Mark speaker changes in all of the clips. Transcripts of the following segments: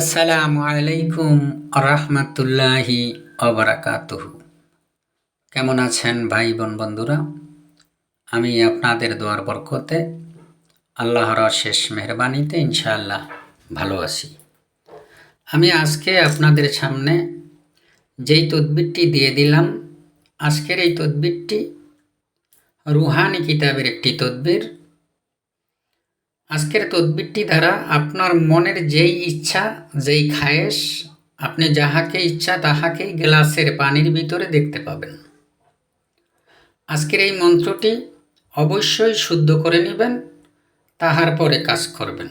Speaker 1: আসসালামু আলাইকুম রহমতুল্লাহি অবরাকাতুহু কেমন আছেন ভাই বোন বন্ধুরা? আমি আপনাদের দোয়ার বরকতে আল্লাহর শেষ মেহরবানিতে ইনশাআল্লাহ ভালো আছি। আমি আজকে আপনাদের সামনে যেই তদবিরটি দিয়ে দিলাম, আজকের এই তদবিরটি রুহানি কিতাবের একটি তদবির। আজকের তদবিরটি দ্বারা আপনার মনের যেই ইচ্ছা, যেই খায়েশ, আপনি যাহাকে ইচ্ছা তাহাকেই গ্লাসের পানির ভিতরে দেখতে পাবেন। আজকের এই মন্ত্রটি অবশ্যই শুদ্ধ করে নেবেন, তাহার পরে কাজ করবেন।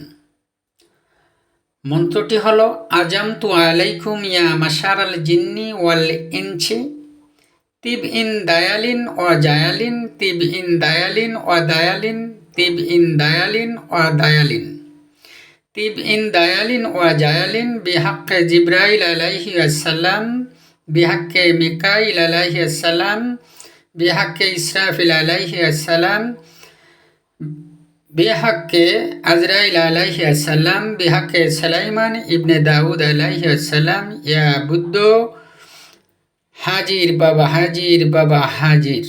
Speaker 1: মন্ত্রটি হল আজাম তু আলাইকুম ইয়া মাসার আল জিন্নি ওয়াল ইনছি, তিব ইন দায়ালিন ও জায়ালিন, তিব ইন দায়ালিন ও দায়ালিন তিব ইন দায়ালিন ও দায়ালিন। তিব ইন দায়ালিন ও জায়ালিন বিহাক্কে জিব্রাইল আলাইহি আসসালাম বিহাক্কে মিকাইল আলাইহি আসসালাম বিহাক্কে ইসরাফিল আলাইহি আসসালাম বিহাক্কে আজরাইল আলাইহি আসসালাম বিহাক্কে সালাইমান ইবনে দাউদ আলাইহি আসসালাম ইয়া বুদ্ধ হাজির বাবা হাজির বাবা হাজির।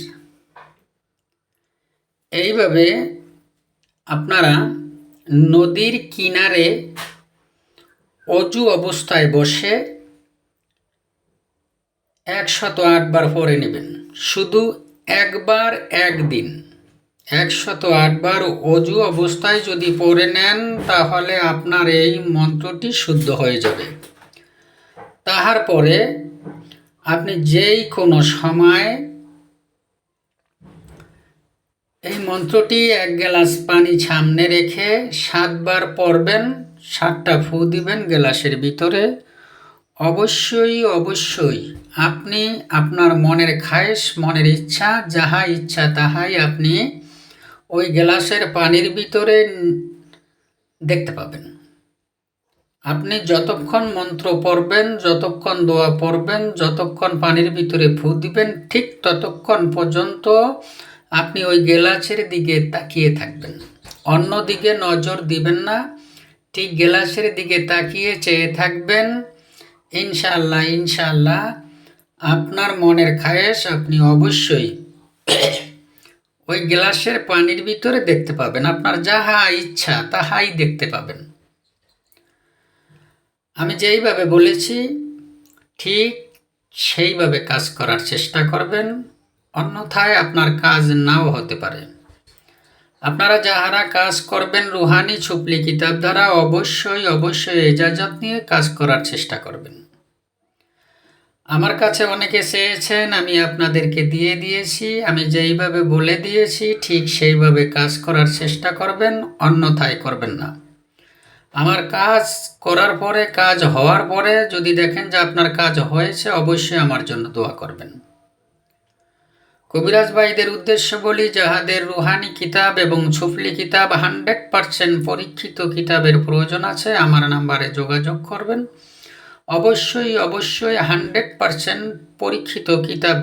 Speaker 1: এইভাবে আপনারা নদীর কিনারে অজু অবস্থায় বসে একশত আটবার পরে নেবেন। শুধু একবার একদিন। একশত আটবার অজু অবস্থায় যদি পড়ে নেন, তাহলে আপনার এই মন্ত্রটি শুদ্ধ হয়ে যাবে। তাহার পরে আপনি যেই কোনো সময় এই মন্ত্রটি এক গ্লাস পানি সামনে রেখে সাতবার পড়বেন, সাতটা ফু দিবেন গ্লাসের ভিতরে। অবশ্যই অবশ্যই আপনি আপনার মনের খায়েশ, মনের ইচ্ছা, যাহা ইচ্ছা তাহাই আপনি ওই গ্লাসের পানির ভিতরে দেখতে পাবেন। আপনি যতক্ষণ মন্ত্র পড়বেন, যতক্ষণ দোয়া পড়বেন, যতক্ষণ পানির ভিতরে ফু দিবেন, ঠিক ততক্ষণ পর্যন্ত আপনি ওই গেলাসের দিকে তাকিয়ে থাকবেন। অন্য দিকে নজর দিবেন না। ঠিক গেলাসের দিকে তাকিয়ে চেয়ে থাকবেন। ইনশাল্লাহ ইনশাল্লাহ আপনার মনের খায়েশ আপনি অবশ্যই ওই গ্লাসের পানির ভিতরে দেখতে পাবেন। আপনার যাহা ইচ্ছা, তাহাই দেখতে পাবেন। আমি যেইভাবে বলেছি, ঠিক সেইভাবে কাজ করার চেষ্টা করবেন। অন্যথায় আপনার কাজ নাও হতে পারে। আপনারা যাহারা কাজ করবেন, রুহানি ছুপলি কিতাব দ্বারা অবশ্যই অবশ্যই এজাজত নিয়ে কাজ করার চেষ্টা করবেন। আমার কাছে অনেকে চেয়েছেন, আমি আপনাদেরকে দিয়ে দিয়েছি, আমি যেইভাবে বলে দিয়েছি, ঠিক সেইভাবে কাজ করার চেষ্টা করবেন, অন্যথায় করবেন না। আমার কাজ করার পরে, কাজ হওয়ার পরে যদি দেখেন যে আপনার কাজ হয়েছে, অবশ্যই আমার জন্য দোয়া করবেন। কবিরাজ ভাইদের উদ্দেশ্য বলি, যাহাদের রুহানি কিতাব এবং ছুফলি কিতাব হান্ড্রেড পারসেন্ট পরীক্ষিত কিতাবের প্রয়োজন আছে, আমার নাম্বারে যোগাযোগ করবেন। অবশ্যই অবশ্যই হান্ড্রেড পারসেন্ট পরীক্ষিত কিতাব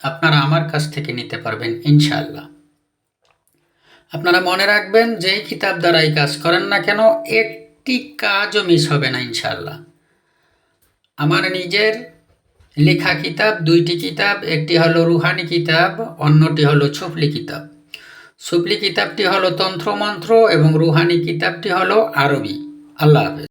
Speaker 1: আপনারা আমার কাছ থেকে নিতে পারবেন ইনশাল্লাহ আপনারা মনে রাখবেন, যেই কিতাব দ্বারাই কাজ করেন না কেন, একটি কাজও মিস হবে না ইনশাল্লাহ আমার নিজের লেখা কিতাব, দুইটি কিতাব, একটি হলো রুহানি কিতাব, অন্যটি হলো ছুপলি কিতাব। সুপলি কিতাবটি হলো তন্ত্রমন্ত্র এবং রুহানি কিতাবটি হলো আরবি। আল্লাহ হাফেজ।